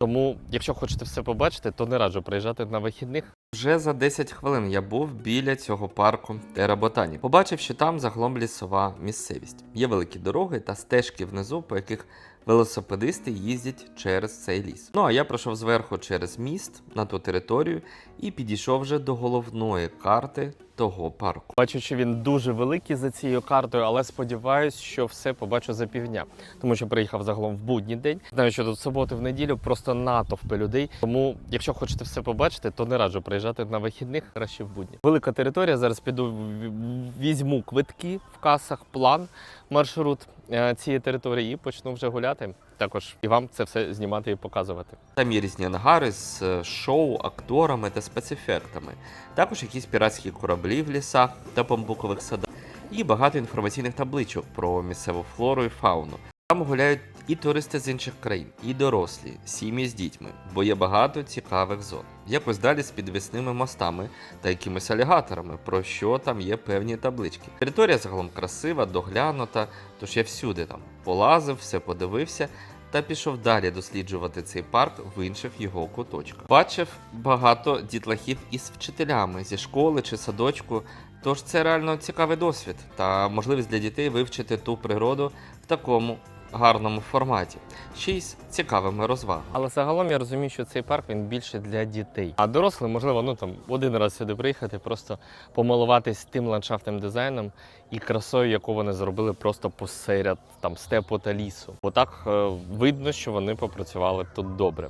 Тому, якщо хочете все побачити, то не раджу приїжджати на вихідних. Вже за 10 хвилин я був біля цього парку Теработані. Побачив, що там загалом лісова місцевість. Є великі дороги та стежки внизу, по яких велосипедисти їздять через цей ліс. Ну а я пройшов зверху через міст на ту територію і підійшов вже до головної карти того парку. Бачу, що він дуже великий за цією картою, але сподіваюся, що все побачу за півдня, тому що приїхав загалом в будній день. Знаю, що тут в суботу, в неділю просто натовпи людей. Тому, якщо хочете все побачити, то не раджу приїжджати на вихідних, краще в будні. Велика територія. Зараз піду візьму квитки в касах, план, маршрут цієї території і почну вже гуляти. Також і вам це все знімати і показувати. Там є різні ангари з е, шоу, акторами та спецефектами. Також якісь піратські кораблі в лісах та бамбукових садах. І багато інформаційних табличок про місцеву флору і фауну. Там гуляють і туристи з інших країн, і дорослі, сім'ї з дітьми, бо є багато цікавих зон. Якось далі з підвісними мостами та якимись алігаторами, про що там є певні таблички. Територія загалом красива, доглянута, тож я всюди там полазив, все подивився та пішов далі досліджувати цей парк в інших його куточках. Бачив багато дітлахів із вчителями зі школи чи садочку. Тож це реально цікавий досвід та можливість для дітей вивчити ту природу в такому гарному форматі, ще й з цікавими розвагами. Але загалом я розумію, що цей парк він більше для дітей. А дорослим, можливо, ну там один раз сюди приїхати, просто помилуватись тим ландшафтним дизайном і красою, яку вони зробили просто посеред там степу та лісу. Бо так е, видно, що вони попрацювали тут добре.